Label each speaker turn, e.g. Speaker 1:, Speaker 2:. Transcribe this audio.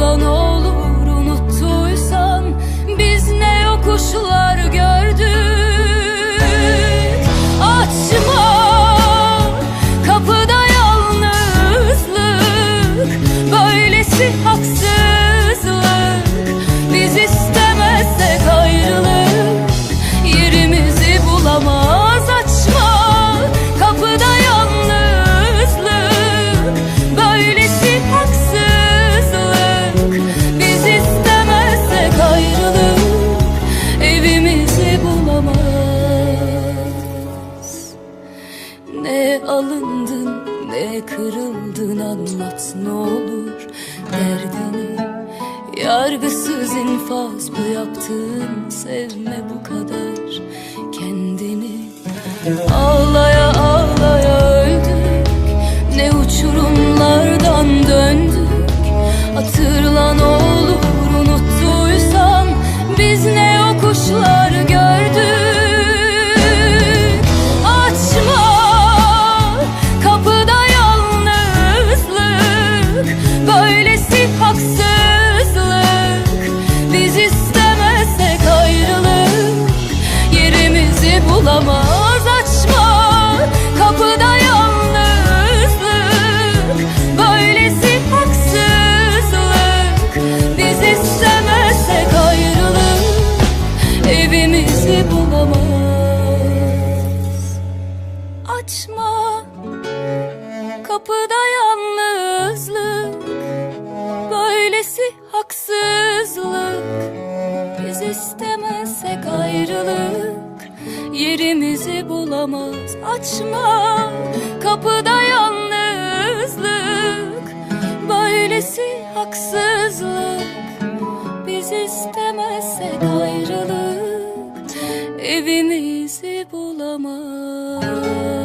Speaker 1: alone. Alındın ne kırıldın anlat ne olur derdini. Yargısız infaz bu yaptığın sevme bu kadar kendini. Ağlaya Bulamaz açma. Kapıda yalnızlık Böylesi haksızlık. Biz istemezsek ayrılık Evimizi bulamaz. Açma. Kapıda yalnızlık Böylesi haksızlık. Biz istemezsek ayrılık yerimizi bulamaz. Açma kapıda yalnızlık. Böylesi haksızlık Biz istemezsek ayrılık. Evimizi bulamaz.